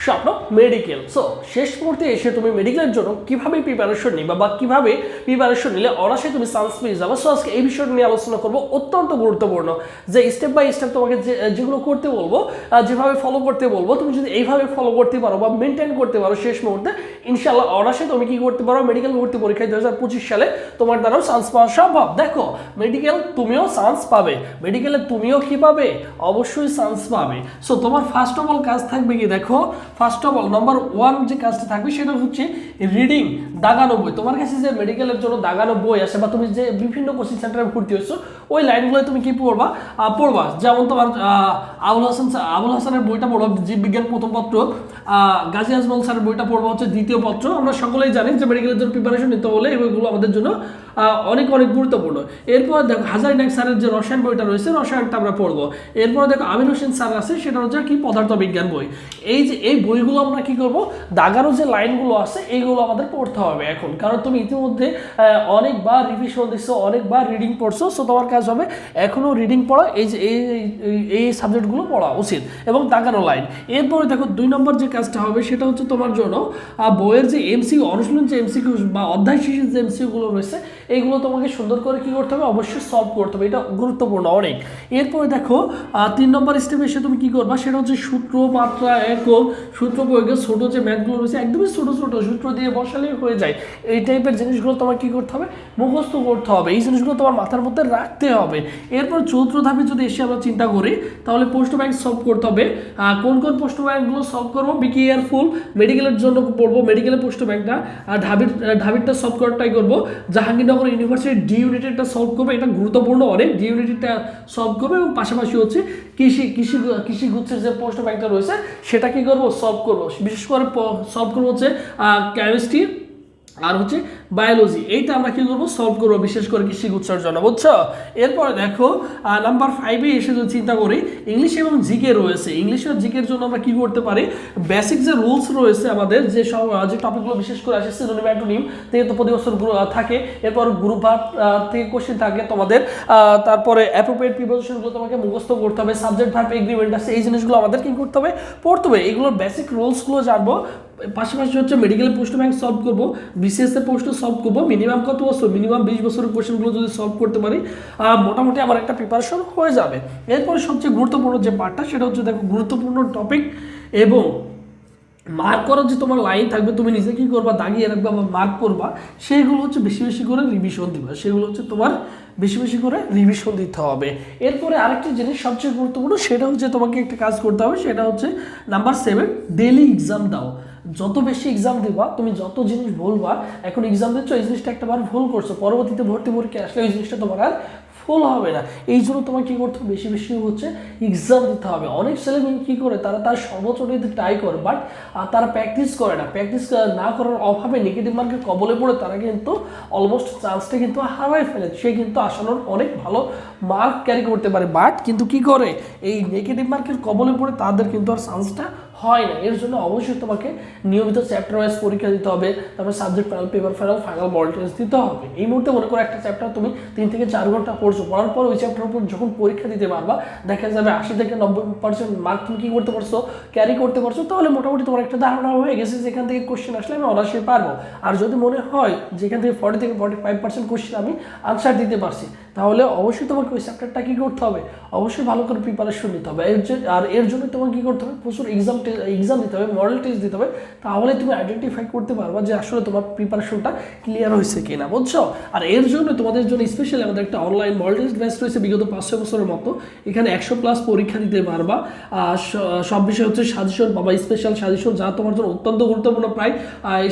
স্বপ্ন medical so শেষ মুহূর্তে এসে তুমি মেডিকেলের জন্য কীভাবে প্রিপারেশন নিবা বা কীভাবে প্রিপারেশন নিলে অনাসে তুমি চান্স পেয়ে যাবে? সো আজকে এই বিষয়টা নিয়ে আলোচনা করব অত্যন্ত গুরুত্বপূর্ণ। যে স্টেপ বাই স্টেপ তোমাকে যেগুলো করতে বলব যেভাবে ফলো করতে বলব, তুমি যদি এইভাবে ফলো করতে পারো বা মেনটেন করতে পারো শেষ মুহূর্তে ইনশাল্লাহ অনাসে তুমি কি করতে পারো? মেডিকেল ভর্তি পরীক্ষায় দু হাজার পঁচিশ সালে তোমার দ্বারাও চান্স পাওয়া সম্ভব। দেখো মেডিকেল তুমিও চান্স পাবে। মেডিকেলে তুমিও কি পাবে? অবশ্যই চান্স পাবে। সো তোমার ফার্স্ট অফ অল কাজ থাকবে কি? দেখো first of all number one যে কাজটা থাকবে সেটা হচ্ছে রিডিং দাগানো বই। তোমার কাছে যে মেডিকেলের জন্য দাগানো বই আছে বা তুমি যে বিভিন্ন কোচিং সেন্টারে ভর্তি হয়েছো, ওই লাইনগুলো তুমি কি পড়বা? পড়বা। যেমন তোমার আবুল হাসান আবুল হাসানের বইটা পড়বা জীববিজ্ঞান প্রথম পত্র। গাজী আজমল স্যারের বইটা পড়ব হচ্ছে দ্বিতীয় পত্র। আমরা সকলেই জানি যে মেডিকেলের জন্য প্রিপারেশন নিতে হলে এই বইগুলো আমাদের জন্য অনেক অনেক গুরুত্বপূর্ণ। এরপর দেখো হাজার নায়ক স্যারের যে রসায়ন বইটা রয়েছে, রসায়নটা আমরা পড়ব। এরপর দেখো আমির হোসেন স্যার আছে, সেটা হচ্ছে কি? পদার্থ বিজ্ঞান বই। এই যে, এই বইগুলো আমরা কি করব? দাগানো যে লাইনগুলো আছে, এইগুলো আমাদের পড়তে হবে এখন। কারণ তুমি ইতিমধ্যে অনেকবার রিভিশন দিচ্ছো অনেকবার রিডিং পড়ছো সো তোমার কাজ হবে এখনও রিডিং পড়া, এই যে, এই, এই- এই সাবজেক্টগুলো পড়া উচিত এবং দাগানো লাইন এরপরে দেখো, দুই নম্বর যে কাজটা হবে সেটা হচ্ছে তোমার জন্য বইয়ের যে এমসিকিউ অনুশীলন যে এমসিকিউ বা অধ্যায় শেষের যে এমসিকিউগুলো রয়েছে এইগুলো তোমাকে সুন্দর করে কী করতে হবে? অবশ্যই সলভ করতে হবে। এটা গুরুত্বপূর্ণ অনেক। এরপরে দেখো তিন নম্বর স্টেপে এসে তুমি কী করবা? সেটা হচ্ছে সূত্র মাত্রা একক সূত্র প্রয়োগের ছোটো যে ম্যাথগুলো রয়েছে, একদমই ছোট ছোট সূত্র দিয়ে বসালেই হয়ে যায়। এই টাইপের জিনিসগুলো তোমার কী করতে হবে? মুখস্থ করতে হবে। এই জিনিসগুলো তোমার মাথার মধ্যে রাখতে হবে। এরপর চতুর্থ ধাপে যদি এসে আমরা চিন্তা করি, তাহলে পোস্ট ব্যাংক সলভ করতে হবে। কোন কোন পোস্ট ব্যাংকগুলো সলভ করব? বিকি কেয়ারফুল মেডিকেলের জন্য পড়ব মেডিকেলে পোস্ট ব্যাংকটা আর ঢাবির ঢাবিরটা সলভ করারটাই করব। জাহাঙ্গীরনগর ইউনিভার্সিটি ডি ইউনিটেডটা সলভ করবে। এটা গুরুত্বপূর্ণ অনেক। ডি ইউনিটেডটা সলভ করবে এবং পাশাপাশি হচ্ছে কৃষি কৃষি কৃষি গুচ্ছের যে পোস্ট ব্যাংকটা রয়েছে, সেটা কী করব? সলভ করব। বিশেষ করে সলভ করব হচ্ছে কেমিস্ট্রি আর হচ্ছে বায়োলজি এইটা আমরা কি করব? সলভ করব, বিশেষ করে কৃষি গুচ্ছার জন্য, বুঝছ? এরপরে দেখো নাম্বার ফাইভে এসে যদি চিন্তা করি ইংলিশ এবং জিকে রয়েছে। ইংলিশ আর জিকের জন্য আমরা কি করতে পারি? বেসিক যে রুলস রয়েছে আমাদের, যে সব যে টপিকগুলো বিশেষ করে আসে সিনোনিম অ্যান্টোনিম থেকে তো প্রতি বছর থাকে, এরপর গ্রুপ ভাব থেকে কোশ্চেন থাকে তোমাদের তারপরে অ্যাপ্রোপ্রিয়েট প্রিপোজিশনগুলো তোমাকে মুখস্থ করতে হবে সাবজেক্ট ভার্ব এগ্রিমেন্ট আছে, এই জিনিসগুলো আমাদের কি করতে হবে? পড়তে হবে। এগুলোর বেসিক রুলসগুলো জানব পাশাপাশি হচ্ছে মেডিকেল পোস্ট ব্যাংক সলভ করব বিসিএস এর পোস্ট সলভ করব মিনিমাম কত বছর? মিনিমাম বিশ বছরের কোশ্চেনগুলো যদি সলভ করতে পারি মোটামুটি আমার একটা প্রিপারেশন হয়ে যাবে। এরপরে সবচেয়ে গুরুত্বপূর্ণ যে পার্টটা সেটা হচ্ছে দেখো গুরুত্বপূর্ণ টপিক এবং মার্ক করার যে তোমার লাইন থাকবে, তুমি নিজে কী করবা, দাগিয়ে রাখবা বা মার্ক করবা, সেইগুলো হচ্ছে বেশি বেশি করে রিভিশন দিবা। সেগুলো হচ্ছে তোমার বেশি বেশি করে রিভিশন দিতে হবে। এরপরে আরেকটি জিনিস সবচেয়ে গুরুত্বপূর্ণ, সেটা হচ্ছে তোমাকে একটা কাজ করতে হবে, সেটা হচ্ছে নাম্বার সেভেন ডেলি এক্সাম দাও। যত বেশি এক্সাম দিবা, তুমি যত জিনিস বলবা, এখন এক্সাম দিচ্ছ, এই জিনিসটা একটা বার ভুল করছ, পরবর্তীতে ভর্তি পরীক্ষা আসলে ওই জিনিসটা তোমার আর ফুল হবে না। এই জন্য তোমার কী করতে হবে? বেশি বেশি হচ্ছে এক্সাম দিতে হবে। অনেক ছেলে মেয়ে কী করে, তারা তার সর্বোচ্চ ট্রাই করে বাট তারা প্র্যাকটিস করে না। প্র্যাকটিস না করার অভাবে নেগেটিভ মার্কের কবলে পড়ে তারা কিন্তু অলমোস্ট চান্সটা কিন্তু হারাই ফেলে। সে কিন্তু আসানোর অনেক ভালো মার্ক ক্যারি করতে পারে বাট কিন্তু কি করে? এই নেগেটিভ মার্কের কবলে পড়ে তাদের কিন্তু আর চান্সটা হয় না। এর জন্য অবশ্যই তোমাকে নিয়মিত চ্যাপ্টার ওয়াইজ পরীক্ষা দিতে হবে, তারপরে subject final paper final final model test দিতে হবে। এই মুহূর্তে মনে করো একটা চ্যাপ্টার তুমি তিন থেকে চার ঘণ্টা পড়ছো, পড়ার পর ওই চ্যাপ্টার উপর যখন পরীক্ষা দিতে পারবা, দেখা যাবে আশি থেকে নব্বই পার্সেন্ট মার্ক তুমি কী করতে পারছ ক্যারি করতে পারছ, তাহলে মোটামুটি তোমার একটা ধারণা হয়ে গেছে যেখান থেকে কোশ্চেন আসলে আমি অনার্সে পারব। আর যদি মনে হয় যেখান থেকে ফর্টি থেকে ফর্টি ফাইভ পার্সেন্ট কোশ্চেন আমি আনসার দিতে পারছি তাহলে অবশ্যই তোমাকে ওই চ্যাপ্টারটা কী করতে হবে? অবশ্যই ভালো করে প্রিপারেশন নিতে হবে। এর আর এর জন্য তোমাকে কী করতে হবে? প্রচুর এক্সাম এক্সাম দিতে হবে মডেল টেস্ট দিতে হবে। তাহলে তুমি আইডেন্টিফাই করতে পারবা যে আসলে তোমার প্রিপারেশনটা ক্লিয়ার হয়েছে কি না বুঝছ? আর এর জন্য তোমাদের জন্য স্পেশালি আমাদের একটা অনলাইন মডেল টেস্ট ব্যাচ রয়েছে বিগত পাঁচশো বছরের মতো। এখানে একশো প্লাস পরীক্ষা দিতে পারবা। আর সব বিষয় হচ্ছে সাজেশন পাবা স্পেশাল সাজেশন যা তোমার জন্য অত্যন্ত গুরুত্বপূর্ণ। প্রায়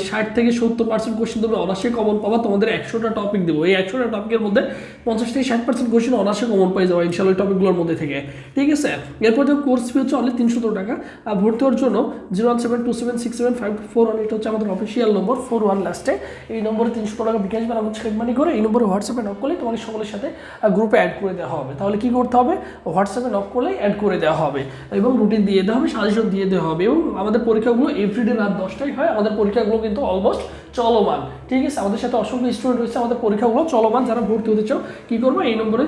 ষাট থেকে সত্তর পার্সেন্ট কোশ্চেন তুমি অনার্সে কমন পাবা। তোমাদের একশোটা টপিক দেবো। এই একশোটা টপিকের মধ্যে পঞ্চাশ থেকে ষাট পার্সেন্ট কোশ্চেন অনার্সে কমন পেয়ে যাব ইনশাল্লাহ টপিকগুলোর মধ্যে থেকে। ঠিক আছে? এরপর দেখো কোর্স ফি হচ্ছে অনলি তিনশো টাকা। আর ভর্তি হওয়ার জন্য zero one seven two seven six seven five four one এটা হচ্ছে আমাদের অফিসিয়াল নম্বর ফোর ওয়ান লাস্টে এই নম্বরে তিনশো টাকা বিকাশ বা আমাদের সেট মানি করে, এই নম্বরে হোয়াটসঅ্যাপে নক করলে তোমাকে সকলের সাথে গ্রুপে অ্যাড করে দেওয়া হবে। তাহলে কি করতে হবে? হোয়াটসঅ্যাপে নক করলেই অ্যাড করে দেওয়া হবে। এবং রুটিন দিয়ে দেওয়া হবে সাজেশন দিয়ে দেওয়া হবে। এবং আমাদের পরীক্ষাগুলো এভরিডে রাত দশটায় হয়। আমাদের পরীক্ষাগুলো কিন্তু অলমোস্ট চলমান। ঠিক আছে, আমাদের সাথে অসংখ্য স্টুডেন্ট রয়েছে, আমাদের পরীক্ষাগুলো চলমান, যারা ভর্তি হতে চাও, কি করব? এই নম্বরে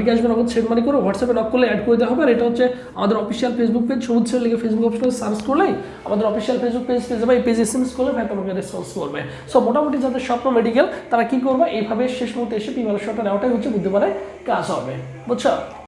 বিকাশ নগদ সেন্ড মানি করে হোয়াটসঅ্যাপে নক করলে অ্যাড করে দেওয়া হবে, আর এটা হচ্ছে আমাদের অফিসিয়াল ফেসবুক পেজ সবুজ ছেলে লিখে ফেসবুক অপশনে সার্চ করলেই আমাদের অফিসিয়াল ফেসবুক পেজ পেয়ে যাবে। এই পেজ এস এম এস করলে ভাই তোমাকে রেসপন্স করবে। সো মোটামুটি যাদের স্বপ্ন মেডিকেল তারা কি করবে? এইভাবে শেষ মুহূর্তে এসে প্রিপারেশনটা নেওয়াটাই হচ্ছে, বুঝতে পারে, কাজ হবে। বুঝছ?